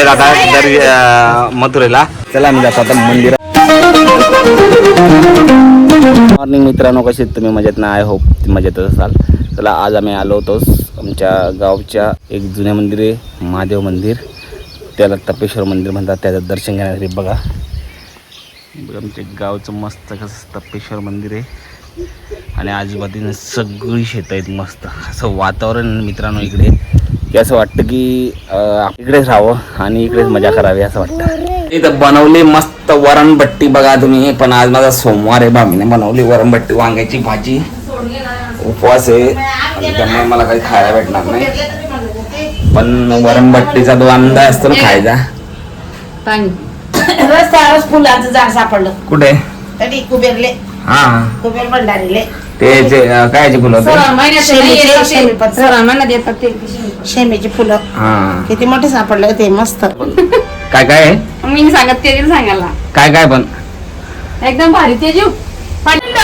निघाले आता दर मथुरेला. चला आम्ही जातो आता मंदिरात मॉर्निंग मित्रांनो कसे तुम्ही मजेत ना? आय होप मजेतच असाल. चला आज आम्ही आलो होतोच आमच्या गावच्या एक जुन्या मंदिर आहे महादेव मंदिर. त्याला तपेश्वर मंदिर म्हणतात त्याचं दर्शन घेण्यासाठी बघा. बघा आमच्या गावचं मस्त कसं तपेश्वर मंदिर आहे. आणि आजूबाजूने सगळी शेतं आहेत मस्त. असं वातावरण मित्रांनो इकडे. की असं वाटतं की इकडेच राहावं आणि इकडेच मजा करावी असं वाटतं. इथं बनवली मस्त वरणभट्टी बघा तुम्ही पण आज माझा सोमवार आहे भामीने बनवली वरणभट्टी वांग्याची भाजी. उपवास आहे. त्यामुळे मला काही खायला भेटणार नाही. पण वरणभट्टीचा जो अंदाज असतो ना खायचा फुलाचं झाड सापडलं. कुठे? कुबेरले. हा. कुबेर भंडारीले. ते जे कायचे फुलं होते? शेमीचे- ते. ते. फुलं. हा. किती मोठे सापडले होते मस्त. काय काय आहे? मी नाही सांगत ते सांगायला. काय काय पण? एकदम भारी ते जीव.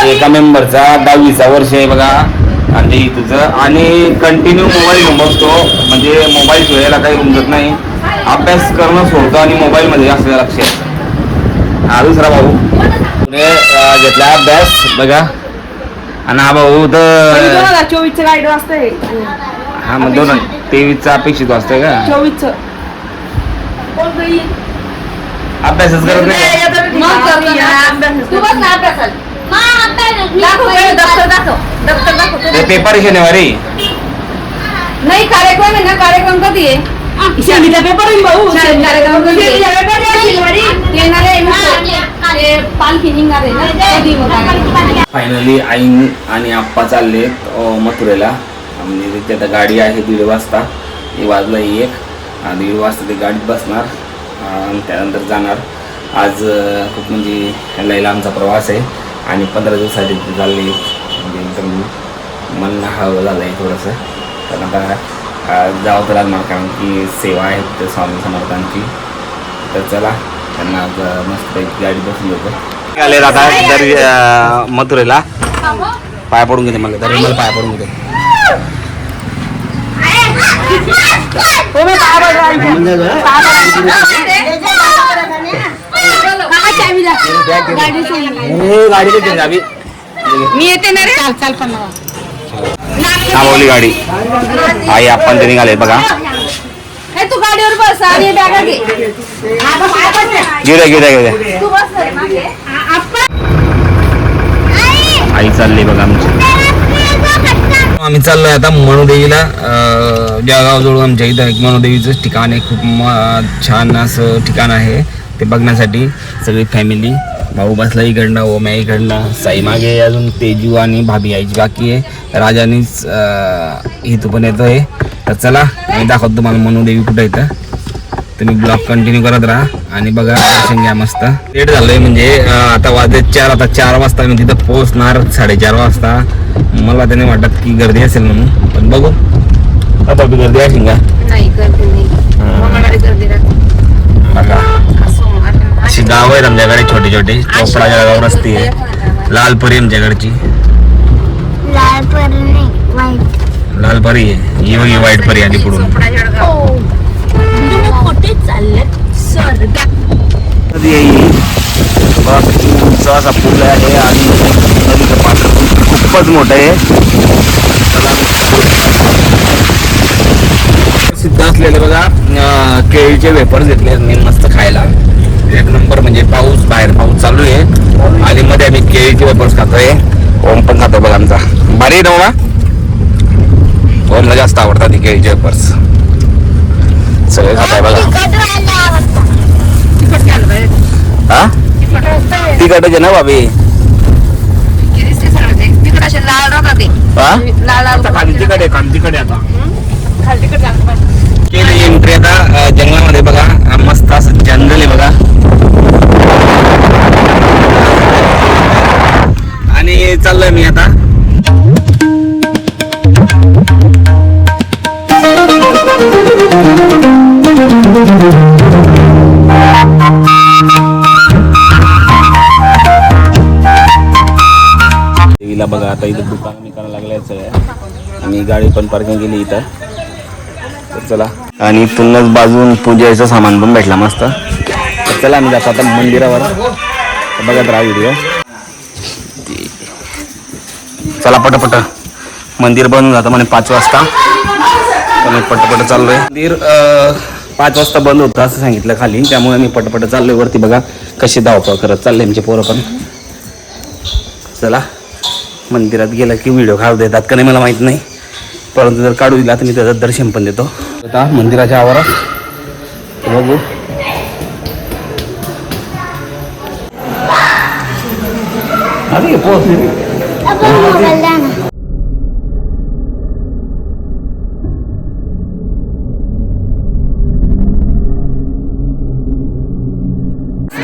एका मेंबरचा दहावीचा वर्ष आहे बघा. आणि तुझं आणि कंटिन्यू मोबाईल घेऊन बसतो. म्हणजे मोबाईल शिवायला काही उमजत नाही. अभ्यास करणं सोडतो आणि मोबाईल मध्ये जास्त लक्ष आहे हा दुसरा भाऊ. पुढे अं, घेतला अभ्यास. बघा. आणि हा भाऊ तर चोवीसचं गाईड वाजतंय हा मग दोन तेवीसचा अपेक्षित वाजतोय का? चोवीसचं. अभ्यासच करत नाही मग करतो ना. अभ्यास. तू बस ना अभ्यासाला. दाखव पहिले दप्तर दाखव. दप्तर दाखव. ते पेपर आहे शनिवारी. नाही कार्यक्रम आहे ना कार्यक्रम कधी आहे? पेपर आहे भाऊ. कार्यक्रम कधी आहे? येणार आहे मग? फायनली आई आणि आप्पा चाललेत मथुरेला. म्हणजे तिथे आता गाडी आहे दीड वाजता. हे वाजलं एक. अं, दीड वाजता ते गाडीत बसणार. त्यानंतर जाणार. आज खूप म्हणजे लई लांबचा प्रवास आहे. आणि पंधरा दिवसासाठी चालले. म्हणजे एकदम मन हळवं झालं आहे थोडंसं. तर आता जावं तर लागणार कारण की सेवा आहे तिथे स्वामी समर्थांची. तर चला. त्यांना आज गाडी बसून देतो आले आता दर मथुरेला. पाय पडून घेते मला तरी मला पाय पडून घेते. गाडी देते चावी मी येते ना रे. चाल पण थांबवली गाडी. आई आपण ते निघाले बघा. हे तू गाडीवर बस आणि बॅगा घे. तू बस रे मागे. आई चालली बघा आमची. आम्ही चाललोय आता मनुदेवीला अं, जळगावजवळ आमच्या इथं एक मनुदेवीचं ठिकाण आहे. खूप म- छान असं ठिकाण आहे. ते बघण्यासाठी सगळी फॅमिली भाऊ बसला इकडनं ओम्या इकडनं साई मागे अजून तेजू आणि भाभी आईची बाकी आहे. राजानीच अं, इथं पण येतोय. तर चला मी दाखवतो तुम्हाला मनुदेवी कुठं येतं तुम्ही ब्लॉग कंटिन्यू करत राहा आणि बघा दर्शन घ्या मस्त. लेट झालंय म्हणजे आता वाजले चार आता चार वाजता मी तिथं पोहोचणार साडेचार वाजता. मला त्याने वाटत की गर्दी असेल म्हणून पण बघू. आता बी गर्दी असेल का. बघा. अशी गाव आहेत आमच्याकडे छोटे छोटे. चोपडा जळगाव रस्ती आहे. लालपरी आमच्याकडची. लाल बरी आहे. ही वाईट परी आली पुढून आहे उंच असा पूल आहे आणि नदीचं पात्र खूपच मोठं आहे सिद्ध असलेले बघा केळीचे वेपर्स घेतले मी मस्त खायला. एक नंबर म्हणजे पाऊस बाहेर पाऊस चालू आहे. आणि मध्ये आम्ही केळीचे वेपर्स खातोय. ओम पण खातो बघा आमचा. भारी आहे ना मामा ओमला जास्त आवडतात ही केळीचे वेपर्स सगळे खाताय बघा. हा? असतं. तिकडचे ना भाभी? किरीच ते बघा आता इथं दुकान मी करायला सगळ्या आणि गाडी पण पार्किंग केली इथं. तर चला. आणि इथूनच बाजून पूजेचं सामान पण भेटला मस्त. तर चला आम्ही जातो आता मंदिरावर. बघत राहा व्हिडिओ चला पटपट. मंदिर बंद जातं म्हणे पाच वाजता. मी पटपट चाललोय. मंदिर पाच वाजता बंद होतं असं सांगितलं खाली. त्यामुळे मी पटपट चाललोय वरती बघा कशी धावपळ करत चालले आमचे पोरं पण. चला. मंदिरात गेला की व्हिडिओ काढू देतात का नाही मला माहीत नाही. परंतु जर काढू दिला तर मी त्याचं दर्शन पण देतो. आता मंदिराच्या आवारात बघू. अरे पोहोचले?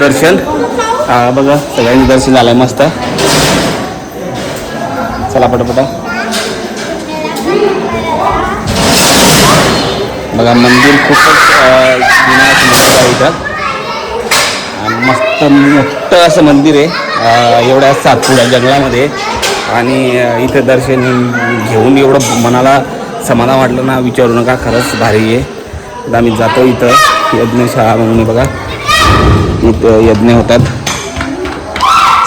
दर्शन. हा बघा सगळ्यांनी दर्शन झालंय मस्त. चला पटापटा. बघा मंदिर खूपच अं, जुनं असं मंदिर आहे इथं. आणि मस्त मोठं असं मंदिर आहे. एवढ्या सातपुड्या जंगलामध्ये. आणि इथं दर्शन घेऊन एवढं मनाला समाधान वाटलं ना विचारू नका खरंच भारी आहे. तर आम्ही जातो इथं यज्ञशाळा म्हणून बघा. इथं यज्ञ होतात.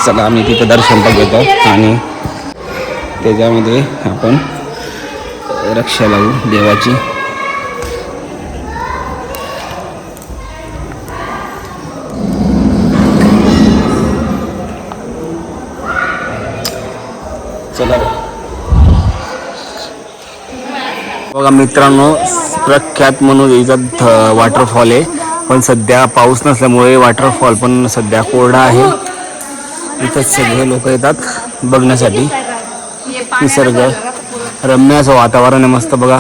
चला आम्ही तिथं दर्शन पण घेतो. आणि त्याच्यामध्ये आपण रक्षा लावू देवाची. चला. बघा मित्रांनो प्रख्यात म्हणून इथं वॉटरफॉल आहे. पण सध्या पाऊस नसल्यामुळे वॉटरफॉल पण सध्या कोरडा आहे. इथं सगळे लोक येतात बघण्यासाठी. निसर्ग रम्य असं वातावरण आहे मस्त बघा.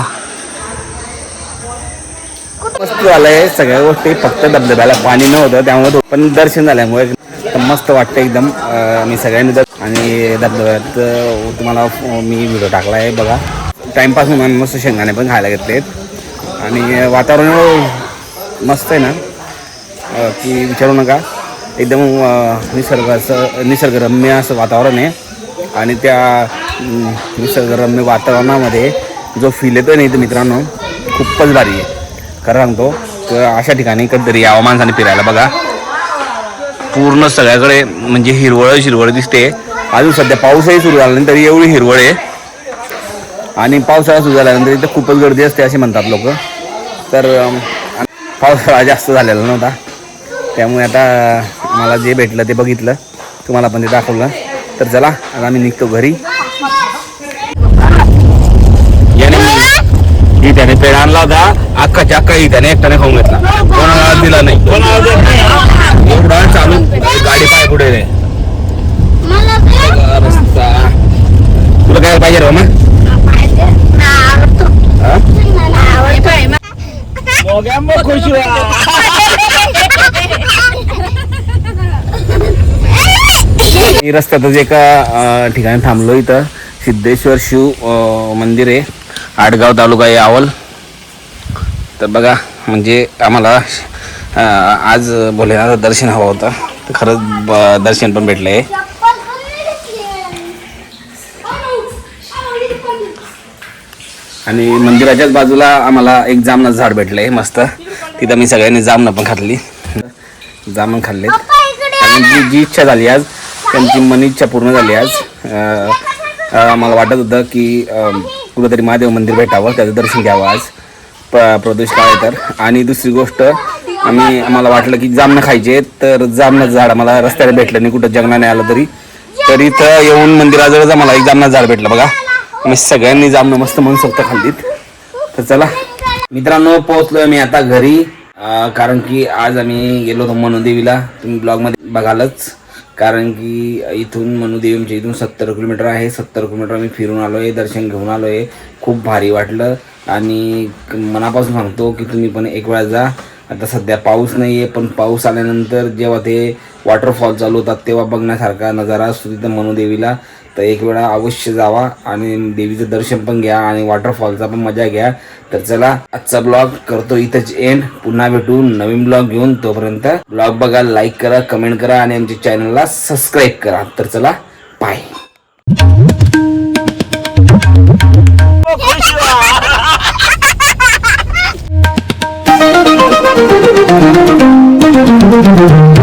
मस्त झालंय सगळ्या गोष्टी फक्त धबधब्याला पाणी नव्हतं त्यामुळे पण दर्शन झाल्यामुळे मस्त वाटतं एकदम मी सगळ्यांनी दर- आणि धबधब्यात तुम्हाला मी व्हिडिओ टाकला आहे बघा म्हणून मस्त शेंगाणे पण खायला घेतलेत. आणि वातावरण मस्त आहे ना की विचारू नका. एकदम अं, निसर्गाचं निसर्गरम्य असं वातावरण आहे. आणि त्या निसर्गरम्य वातावरणामध्ये जो फील येतो नाही तर मित्रांनो खूपच भारी आहे. खरं सांगतो तर अशा ठिकाणी कधीतरी यावं माणसाने फिरायला बघा. पूर्ण सगळ्याकडे म्हणजे हिरवळ हिरवळ दिसते. अजून सध्या पाऊसही सुरू झाला नाही तरी एवढी हिरवळ आहे. आणि पावसाळा सुरू झाल्यानंतर इथं खूपच गर्दी असते असे म्हणतात लोक. तर पावसाळा जास्त झालेला नव्हता. त्यामुळे आता मला जे भेटलं ते बघितलं. तुम्हाला पण ते दाखवलं. तर चला आता आम्ही निघतो घरी. त्याने पेड आणला होता. अख्खाच्या अख्खा ही त्याने एकट्याने खाऊन घेतला. कोणाला दिला नाही. एवढा चालू गाडी पाय पुढे रे. मला काय? रस्ता. तुला काय पाहिजे रे मग हा? रस्त्यातच एका ठिकाणी थांबलो इथं. सिद्धेश्वर शिव मंदिर आहे. आडगाव तालुका आहे आवल. तर बघा म्हणजे आम्हाला आज भोलेनाथ दर्शन हवं होतं. तर खरंच ब- दर्शन पण भेटलं. आहे आणि मंदिराच्याच बाजूला आम्हाला एक जामनाचं झाड भेटलं आहे मस्त. तिथं मी सगळ्यांनी जामनं पण खाल्ली. जामन खाल्ले. आणि जी जी इच्छा झाली आज त्यांची मन इच्छा पूर्ण झाली आज. मला वाटत होतं की कुठंतरी महादेव मंदिर भेटावं त्याचं दर्शन घ्यावं आज. प प्रदेश काय तर. आणि दुसरी गोष्ट आम्ही आम्हाला वाटलं की जामणं खायचे तर जामनाचं झाड आम्हाला रस्त्याला भेटलं नाही कुठं जगणं नाही आलं तरी. तर इथं येऊन मंदिराजवळच आम्हाला एक जामनाचं झाड भेटलं बघा. मी सगळ्यांनी जामणं मस्त मनसोक्त खाल्लीत. तर चला. मित्रांनो पोहोचलो मी आता घरी. कारण की आज आम्ही गेलो होतो मनुदेवीला. तुम्ही ब्लॉगमध्ये बघालच. कारण की इथून मनुदेवी आमच्या इथून सत्तर किलोमीटर आहे. सत्तर किलोमीटर आम्ही फिरून आलो आहे दर्शन घेऊन आलो आहे खूप भारी वाटलं. आणि मनापासून सांगतो की तुम्ही पण एक वेळा जा. आता सध्या पाऊस नाही आहे पण पाऊस आल्यानंतर जेव्हा ते वॉटरफॉल चालू होतात तेव्हा बघण्यासारखा नजारा असतो तिथं मनुदेवीला तर एक वेळा अवश्य जावा आणि देवीचं दर्शन पण घ्या आणि वॉटरफॉलचा पण मजा घ्या. तर चला आजचा ब्लॉग करतो इथंच एंड पुन्हा भेटू नवीन ब्लॉग घेऊन. तोपर्यंत ब्लॉग बघा लाईक करा कमेंट करा आणि आमच्या चॅनलला सबस्क्राईब करा. तर चला बाय